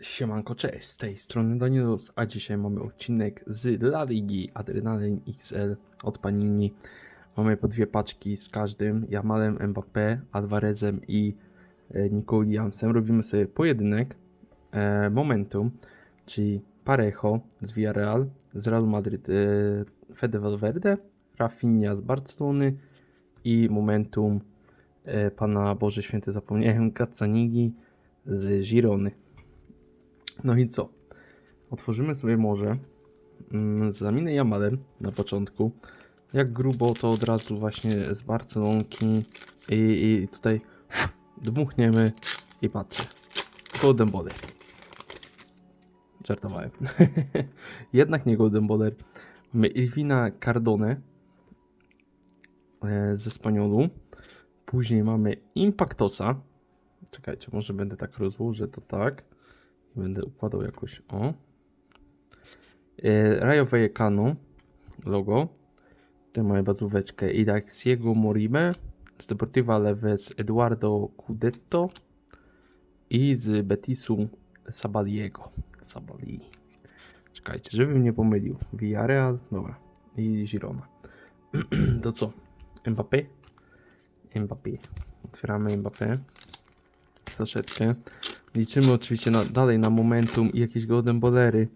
Siemanko, cześć, z tej strony Danielus, a dzisiaj mamy odcinek z La Ligi Adrenalin XL od Panini. Mamy po dwie paczki z każdym, Jamalem, Mbappé, Alvarezem i e, Nico Williamsem. Robimy sobie pojedynek e, Momentum, czyli Parejo z Villarreal, z Real Madrid e, Fede Valverde, Rafinha z Barcelony i Momentum e, pana Boże Święty zapomniałem, Kacanigi z Girony. No i co? Otworzymy sobie może mm, z Laminę Jamalem na początku. Jak grubo to od razu właśnie z Barcelonki i, i tutaj dmuchniemy i patrzcie. Golden Baller. Żartowałem. Jednak nie Golden. Mamy Irwina Cardone e, ze Spaniolu. Później mamy Impactosa. Czekajcie, może będę tak rozłożę to tak. Będę układał jakoś. O. E, Rayo Vallecano logo. Tutaj mamy bazóweczkę Idaxiego Moribe z Deportiva Leves Eduardo Cudetto i z Betisu Sabaliego. Sabali. Czekajcie, żebym nie pomylił. Villarreal, dobra. I Girona. to co? Mbappé? Mbappé. Otwieramy Mbappé. Troszeczkę. Liczymy oczywiście na, dalej na momentum i jakieś golden bolery.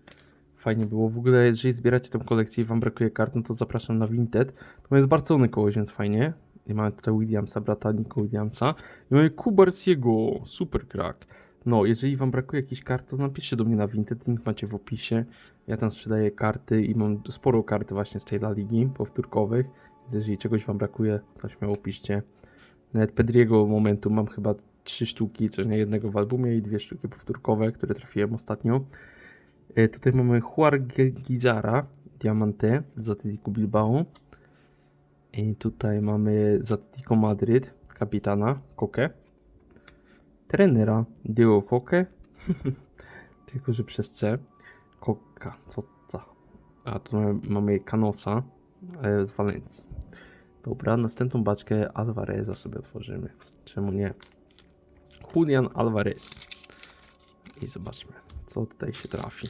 Fajnie było. W ogóle, jeżeli zbieracie tą kolekcję i wam brakuje kart, no to zapraszam na Vinted. To jest Barcelony kogoś, więc fajnie. I mamy tutaj Williamsa, brata Nico Williamsa. I mamy Kubarciego, super crack. No, jeżeli wam brakuje jakichś kart, to napiszcie do mnie na Vinted, link macie w opisie. Ja tam sprzedaję karty i mam sporo kart właśnie z tej La Ligi powtórkowych. Więc jeżeli czegoś wam brakuje, to śmiało piszcie. Nawet Pedriego momentu mam chyba trzy sztuki, co nie jednego w albumie i dwie sztuki powtórkowe, które trafiłem ostatnio. E, tutaj mamy Huargizara Diamante z Atletico Bilbao. I tutaj mamy z Atletico Madryt kapitana Koke. Trenera Diego Koke. Tylko, że przez C. Koka, co ta. A tu mamy, mamy Canosa e, z Walencji. Dobra, następną baczkę Alvareza sobie otworzymy. Czemu nie? Julian Alvarez. I zobaczmy, co tutaj się trafi.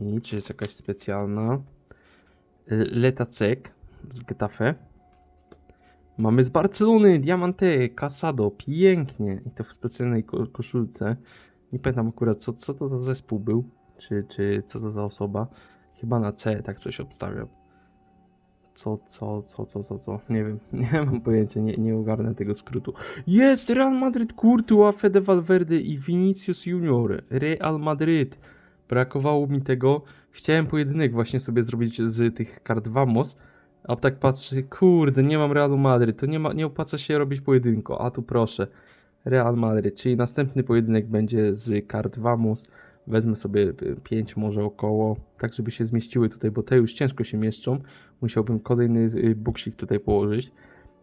I czy jest jakaś specjalna? Letacek z Getafe. Mamy z Barcelony Diamante Casado. Pięknie. I to w specjalnej ko koszulce. Nie pamiętam akurat, co, co to za zespół był. Czy, czy co to za osoba. Chyba na C tak coś obstawiał. Co, co, co, co, co, co? Nie wiem, nie mam pojęcia, nie, nie ogarnę tego skrótu. Jest Real Madrid, Courtois, Fede Valverde i Vinicius Junior. Real Madrid. Brakowało mi tego. Chciałem pojedynek właśnie sobie zrobić z tych kart Vamos, a tak patrzę, kurde, nie mam Realu Madryt, to nie, ma, nie opłaca się robić pojedynku, a tu proszę. Real Madrid, czyli następny pojedynek będzie z kart Vamos. Wezmę sobie 5 może około, tak żeby się zmieściły tutaj, bo te już ciężko się mieszczą. Musiałbym kolejny y, buksik tutaj położyć.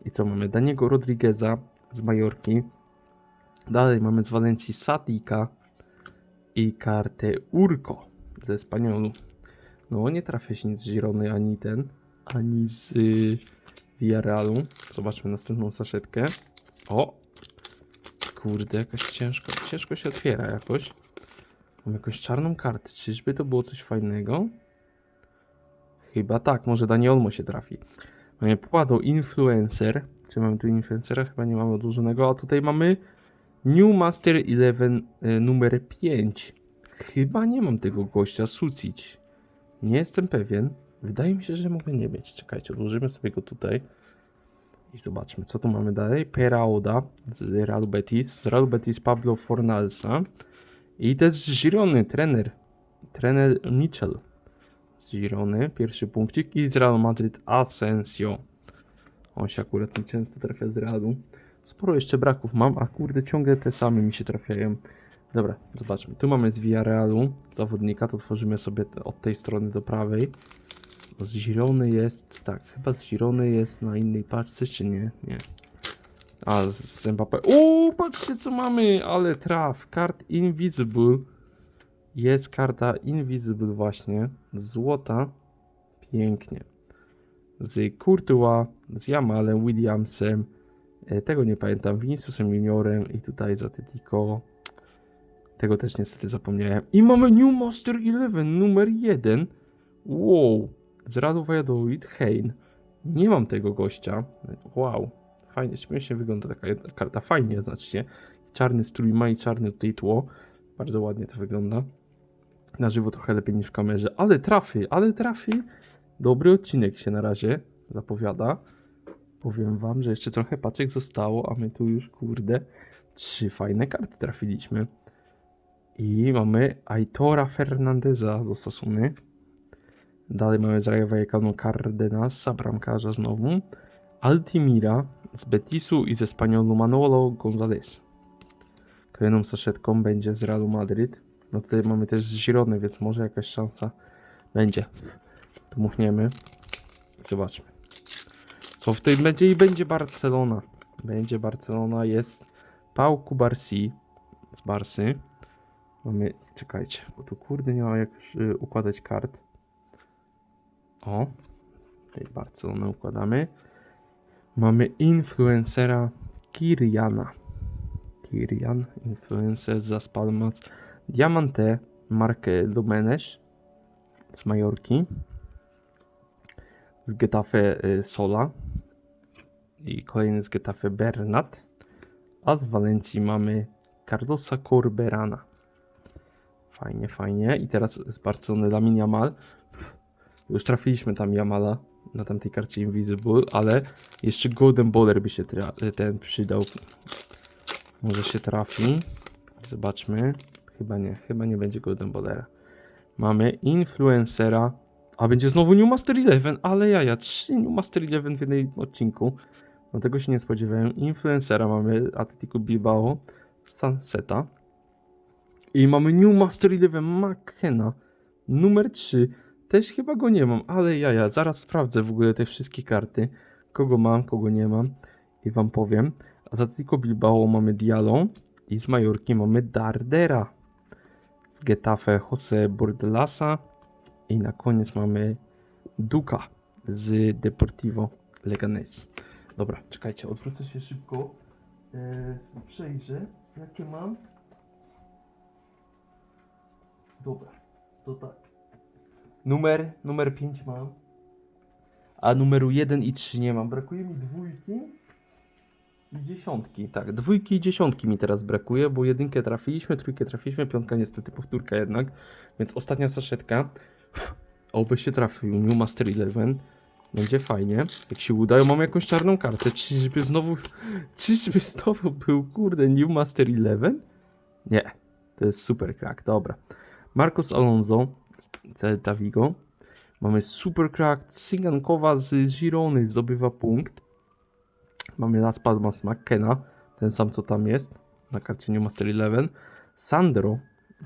I co mamy? Daniego Rodrigueza z Majorki. Dalej mamy z Walencji Satika i kartę Urko ze Spaniolu. No nie trafia się nic z Girony, ani ten, ani z y, Villarrealu. Zobaczmy następną saszetkę. O! Kurde, jakoś ciężko, ciężko się otwiera jakoś. Mam jakąś czarną kartę. Czyżby to było coś fajnego? Chyba tak, może Dani Olmo się trafi. Mamy pokładą Influencer. Czy mamy tu Influencera? Chyba nie mamy odłożonego. A tutaj mamy New Master 11 e, numer 5. Chyba nie mam tego gościa. Sucić. Nie jestem pewien. Wydaje mi się, że mogę nie mieć. Czekajcie, odłożymy sobie go tutaj. I zobaczmy, co tu mamy dalej. Perauda z Real Betis. Z Real Betis Pablo Fornalsa. I też z Girony, trener. Trener Mitchell. Girony, pierwszy punkcik. I z Real Madrid Asensio. On się akurat nie często trafia z Realu. Sporo jeszcze braków mam, a kurde ciągle te same mi się trafiają. Dobra, zobaczmy. Tu mamy z Villarrealu zawodnika, to tworzymy sobie od tej strony do prawej. Z Girony jest, tak, chyba z Girony jest na innej paczce, czy nie? Nie. A, z, Mbappé. O, patrzcie co mamy, ale traf. Kart Invisible. Jest karta Invisible właśnie. Złota. Pięknie. Z Courtois, z Jamalem, Williamsem. E, tego nie pamiętam. Viniciusem Juniorem i tutaj z Atletico Tego też niestety zapomniałem. I mamy New Master 11, numer 1. Wow. Z Radu Valladolid, Hein. Nie mam tego gościa. Wow. Fajnie, śmiesznie wygląda taka jedna karta. Fajnie, znacznie. Czarny strój ma i czarne tutaj tło. Bardzo ładnie to wygląda. Na żywo trochę lepiej niż w kamerze. Ale trafy, ale trafy. Dobry odcinek się na razie zapowiada. Powiem wam, że jeszcze trochę paczek zostało, a my tu już, kurde, trzy fajne karty trafiliśmy. I mamy Aitora Fernandeza z Osasuny. Dalej mamy z Rayo Vallecano Cardenasa, bramkarza znowu. Altimira z Betisu i ze Spaniolu Manolo González. Kolejną saszetką będzie z Realu Madryt. No tutaj mamy też z Girony, więc może jakaś szansa będzie. Dmuchniemy. Zobaczmy. Co w tym będzie i będzie Barcelona. Będzie Barcelona, jest Pau Kubarsi z Barsy. Mamy, czekajcie, bo tu kurde nie ma jak y, układać kart. O, tej Barcelonę układamy. Mamy influencera Kiriana. Kirian, influencer z Las Palmas. Diamante, markę Lumenes z Majorki. Z Getafe y, Sola. I kolejny z Getafe Bernat. A z Walencji mamy Carlosa Corberana. Fajnie, fajnie. I teraz z Barcelony Lamin Yamal. Już trafiliśmy tam Yamala na tamtej karcie Invisible, ale jeszcze Golden Baller by się ten przydał. Może się trafi. Zobaczmy. Chyba nie, chyba nie będzie Golden Ballera. Mamy Influencera. A będzie znowu New Master 11, ale jaja, trzy New Master 11 w jednym odcinku. No tego się nie spodziewałem. Influencera mamy Atletico Bilbao, Sunseta. I mamy New Master 11 McKenna, numer 3. Też chyba go nie mam, ale jaja, zaraz sprawdzę w ogóle te wszystkie karty. Kogo mam, kogo nie mam i wam powiem. A z Atletico Bilbao mamy Diallo i z Majorki mamy Dardera. Z Getafe Jose Bordelasa i na koniec mamy Duka z Deportivo Leganés. Dobra, czekajcie, odwrócę się szybko. Eee, przejrzę, jakie mam. Dobra, to tak. Numer, numer 5 mam. A numeru 1 i 3 nie mam. Brakuje mi dwójki i dziesiątki. Tak, dwójki i dziesiątki mi teraz brakuje, bo jedynkę trafiliśmy, trójkę trafiliśmy, piątka niestety powtórka jednak. Więc ostatnia saszetka. Oby się trafił New Master 11. Będzie fajnie. Jak się uda, ja mam jakąś czarną kartę. Czyżby znowu. Czyżby znowu był, kurde, New Master 11? Nie. To jest super crack, dobra. Marcos Alonso z Celta Vigo. Mamy super crack Cygankowa z Girony zdobywa punkt. Mamy Las Palmas McKenna, ten sam co tam jest na karcie New Master 11. Sandro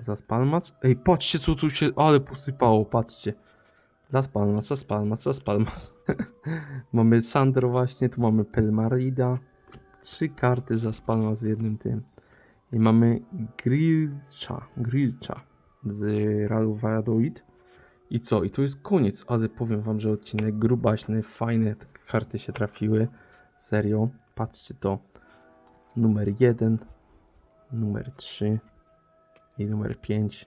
z Las Palmas. Ej, patrzcie co tu się, ale posypało, patrzcie. Las Palmas, Las Palmas, Las Palmas. mamy Sandro właśnie, tu mamy Pelmarida. Trzy karty z Las Palmas w jednym tym. I mamy Grilcha, Grilcha z Realu Valladolid. I co? I to jest koniec, ale powiem wam, że odcinek grubaśny, fajne karty się trafiły. Serio, patrzcie to. Numer 1, numer 3 i numer 5.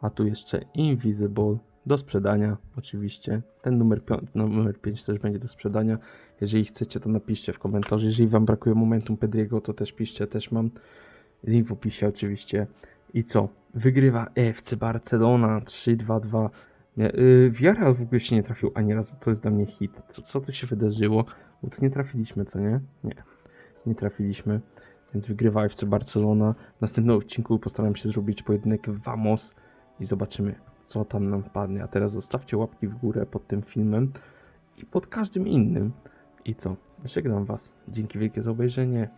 A tu jeszcze Invisible do sprzedania, oczywiście. Ten numer, pią- numer 5 też będzie do sprzedania. Jeżeli chcecie, to napiszcie w komentarzu. Jeżeli wam brakuje momentum Pedriego, to też piszcie, też mam link w opisie oczywiście. I co? Wygrywa FC Barcelona 3-2-2. Nie, Yy, Villarreal w ogóle się nie trafił ani razu, to jest dla mnie hit. Co, co tu się wydarzyło? Bo tu nie trafiliśmy, co nie? Nie, nie trafiliśmy. Więc wygrywa FC Barcelona. W następnym odcinku postaram się zrobić pojedynek Vamos i zobaczymy, co tam nam wpadnie. A teraz zostawcie łapki w górę pod tym filmem i pod każdym innym. I co? Żegnam Was. Dzięki wielkie za obejrzenie.